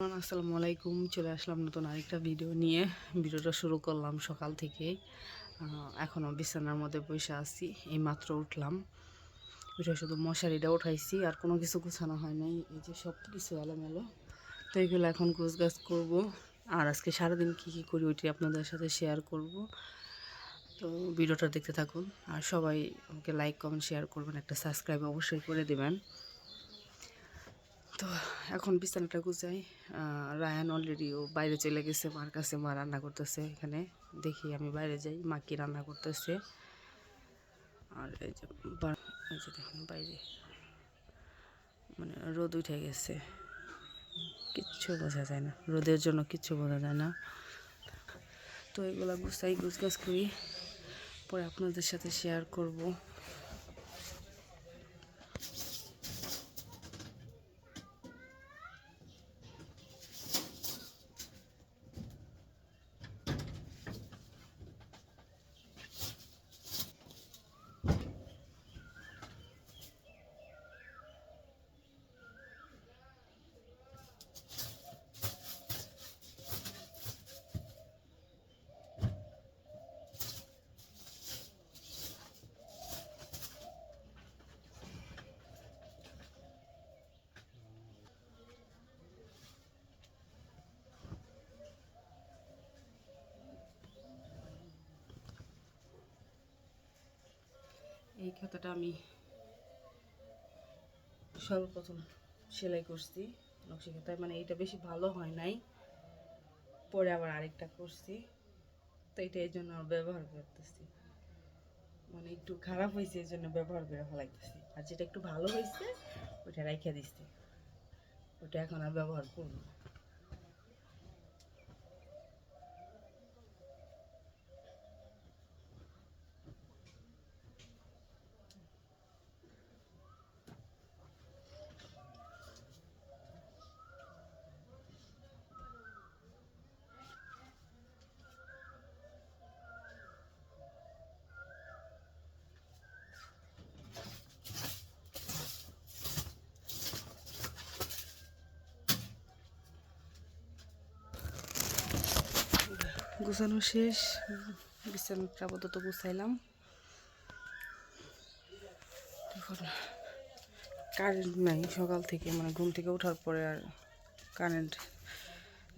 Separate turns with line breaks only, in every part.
আসসালামু আলাইকুম। চলে আসলাম নতুন আরেকটা ভিডিও নিয়ে। ভিডিওটা শুরু করলাম সকাল থেকে এখনও বিছানার মধ্যে বসে আছি। এই মাত্র উঠলাম। উঠে শুধু মশারিটা উঠাইছি, আর কোনো কিছু গুছানো হয় নাই। এই যে সব কিছু এলোমেলো। তো এইগুলো এখন গোছ গাছ করব। আর আজকে সারাদিন কী কী করি ওইটি আপনাদের সাথে শেয়ার করব। তো ভিডিওটা দেখতে থাকুন। আর সবাই আমাকে লাইক কমেন্ট শেয়ার করবেন। একটা সাবস্ক্রাইব অবশ্যই করে দেবেন। তো এখন বিছানাটা আহ, রায়ান অলরেডি ও বাইরে চলে গেছে মার কাছে মা রান্না করতেছে এখানে। দেখি আমি বাইরে যাই মা কি রান্না করতেছে। আর এই যে এই যে দেখুন বাইরে। মানে রোদ উঠে গেছে। কিচ্ছু বোঝা যায় না। রোদের জন্য কিচ্ছু বোঝা যায় না। তো এগুলো গুছাই গুছগাছ করি। পরে আপনাদের সাথে শেয়ার করব। এই খাতাটা আমি সর্বপ্রথম সেলাই করছি নকশি খাতায়। মানে এটা বেশি ভালো হয় নাই। পরে আবার আরেকটা করছি। তো এটা এই জন্য ব্যবহার করতেছি। মানে একটু খারাপ হয়েছে, এই জন্য ব্যবহার করে ফেলাইতেছি। আর যেটা একটু ভালো হয়েছে ওটা রাইখা দিচ্ছি ওটা এখন আর ব্যবহার করব না। গুছানো শেষ। বিছানাটা আপাতত গুছাইলাম। এখন কারেন্ট নাই, সকাল থেকে মানে ঘুম থেকে ওঠার পরে আর কারেন্ট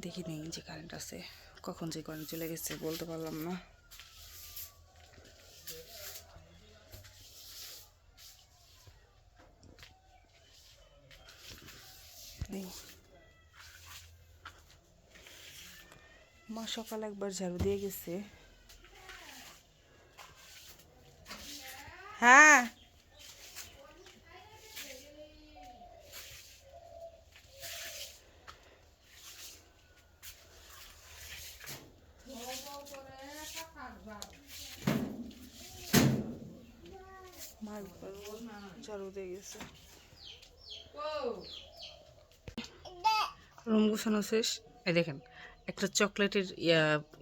দেখি নেই যে কারেন্ট আছে, কখন যে কারেন্ট চলে গেছে বলতে পারলাম না। মা সকালে একবার ঝাড়ু দিয়ে গেছে। হ্যাঁ। ঝাড়ু দিয়ে গেছে। রুম গুছানো শেষ। এই দেখেন একটা চকলেটের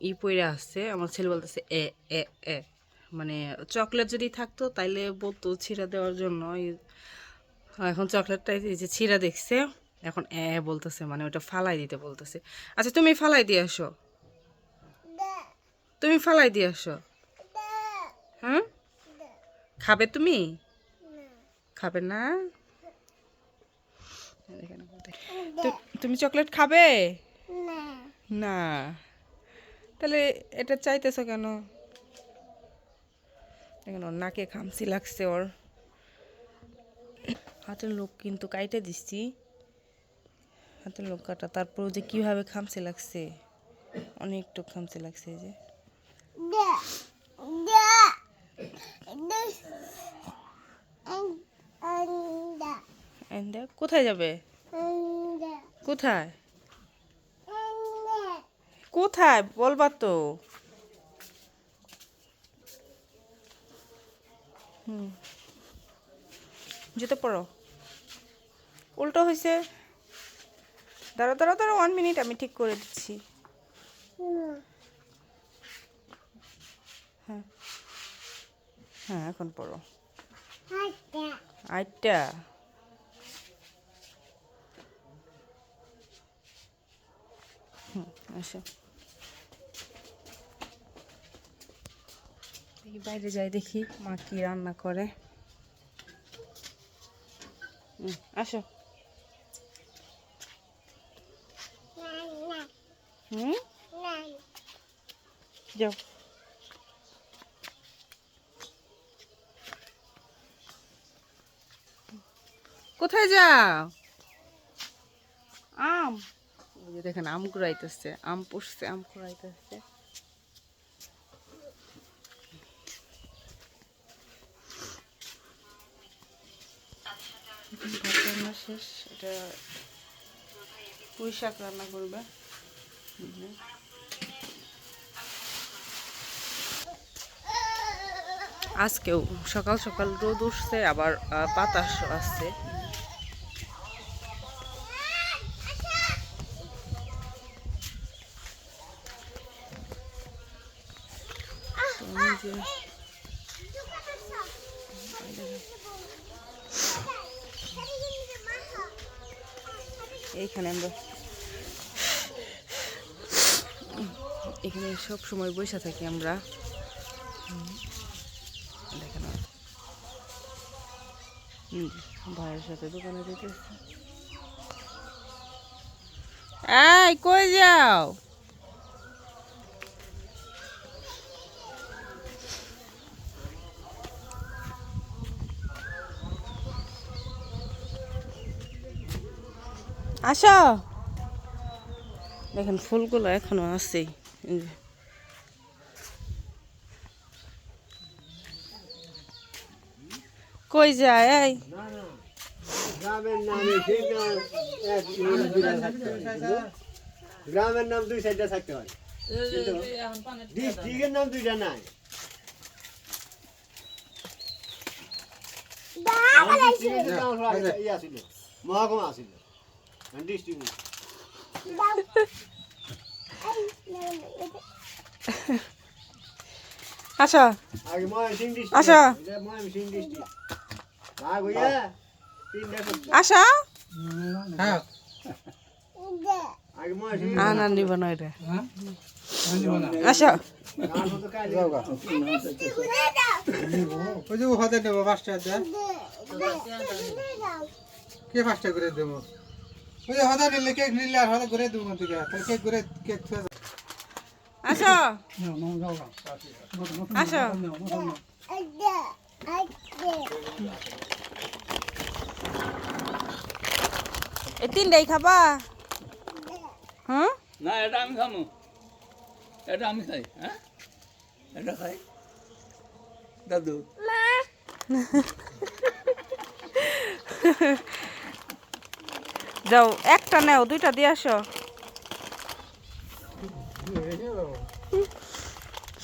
ই পইরা আছে। আমার ছেলে বলতেছে, এ এ এ। মানে চকলেট যদি থাকতো, তাইলে বলতো ছিঁড়া দেওয়ার জন্য। এখন চকলেটটা এই যে ছিঁড়া দেখছে, এখন এ বলতেছে মানে ওটা ফালাই দিতে বলতেছে। আচ্ছা তুমি ফালাই দিয়ে আসো। তুমি ফালাই দিয়ে আসো। হ্যাঁ? খাবে তুমি? খাবে না? তুমি চকলেট খাবে? না। তাহলে এটা চাইতেছো কেন? দেখেন ওর নাকে খামসি লাগছে ওর। হাতের লোক কিন্তু কাইটে দিচ্ছি। হাতের লোক কাটা তারপর যে কীভাবে খামসি লাগছে? অনেকটু খামসি লাগছে যে। কোথায় যাবে? কোথায়? কোথায়? বলবা তো। হুম। যেতে পড়ো উল্টো হয়েছে দাঁড়া দাঁড়া দাঁড়া ওয়ান মিনিট আমি ঠিক করে দিচ্ছি। হ্যাঁ। হ্যাঁ এখন পড়ো আটটা। বাইরে যাই দেখি মা কি রান্না করে। আসো। হুম? যাও। কোথায় যাও? আম। যে দেখেন আম কুড়াইতেছে, আম পুষছে, আম কুড়াইতেছে। শেষ, এটা পুঁই রান্না করবে। আজকেও সকাল সকাল রোদ উঠছে, আবার বাতাস আসছে। তো এইখানে আমরা এখানে সব সময় বসে থাকি আমরা। ভাইয়ের সাথে দোকানে যেতেছে এই, কই যাও? আসো। দেখেন ফুলগুলো এখনও যে। কই যায়? এই।
গ্রামের নাম দুই সাইডটা থাকতে হয়। ডিস্ট্রিক্টের নাম দুইটা নাই। মহকুমা ছিল
আসো আচ্ছা। আসো
আগে ময়মনসিংহ
আনার নিব না এটা আসো
দেবো কে পাঁচটা করে দেবো ওই হাতে নিলে কেক নিলে আর দেবো থেকে তাহলে কেক করে কেক থুয়ে যাব।
আসো। আসো। এই তিনটাই খাবা? হুম?
না এটা আমি খামো। এটা আমি খাই হ্যাঁ? এটা খাই। দাদু।
যাও, একটা নেও, দুইটা দিয়ে আসো।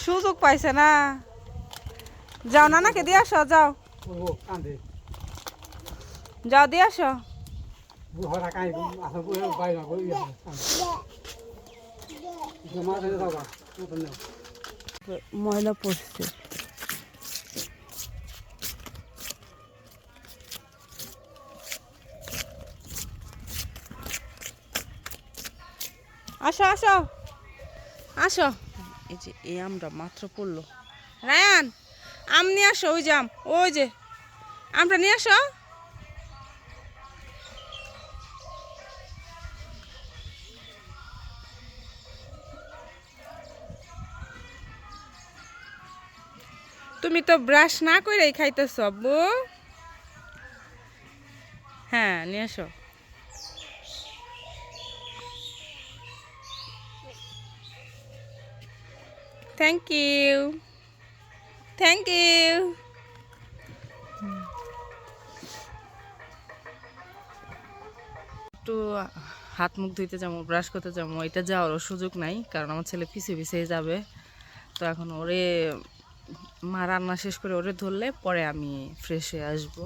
সুযোগ পাইছে না। যাও, নানাকে দিয়ে আসো, যাও। যাও, দিয়ে আসো।
বুহারা কাই আসো বুহারা বাইরে বই জমা দিয়ে দাও মতন দাও
ময়লা পড়ছে আসো আসো। আসো। এই যে, এই আমটা মাত্র পড়ল। রায়ান, আম নিয়ে আসো, ওই যে আম, ওই যে। আমটা নিয়ে আসো। তুমি তো ব্রাশ না করেই খাইতেছ, আব্বু। হ্যাঁ নিয়ে আসো। থ্যাংক ইউ থ্যাংক ইউ একটু হাত মুখ ধুইতে যাব ব্রাশ করতে যাব, এটা যাওয়ারও সুযোগ নাই, কারণ আমার ছেলে পিছে পিছিয়ে যাবে। তো এখন ওরে, মা রান্না শেষ করে ওরে ধরলে পরে আমি ফ্রেশ হয়ে আসব।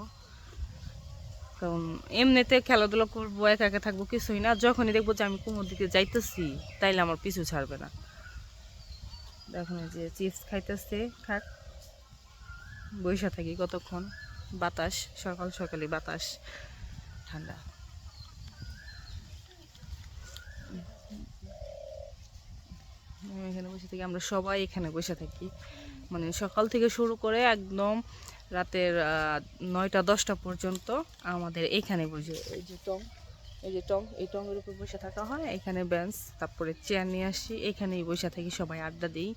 কারণ এমনিতে খেলাধুলা করব, একা একা থাকব কিছুই না, যখনই দেখব যে আমি কুমোর দিকে যাইতেছি, তাইলে আমার পিছু ছাড়বে না। দেখুন যে চিপস খাইতেছে খাক বৈশা থাকি কতক্ষণ? বাতাস, সকাল সকালে বাতাস, ঠান্ডা। এখানে বসে থাকি, আমরা সবাই এখানে বসে থাকি। মানে সকাল থেকে শুরু করে একদম রাতের নয়টা, দশটা পর্যন্ত আমাদের এখানে বসে, এই যে টং এই যে টং, এই টং এর উপর বসে থাকা হয়। এখানে বেঞ্চ তারপরে চেয়ার নিয়ে আসি। এখানেই বসে থাকি, সবাই আড্ডা দিই।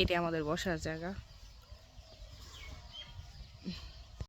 এটা আমাদের বসার জায়গা।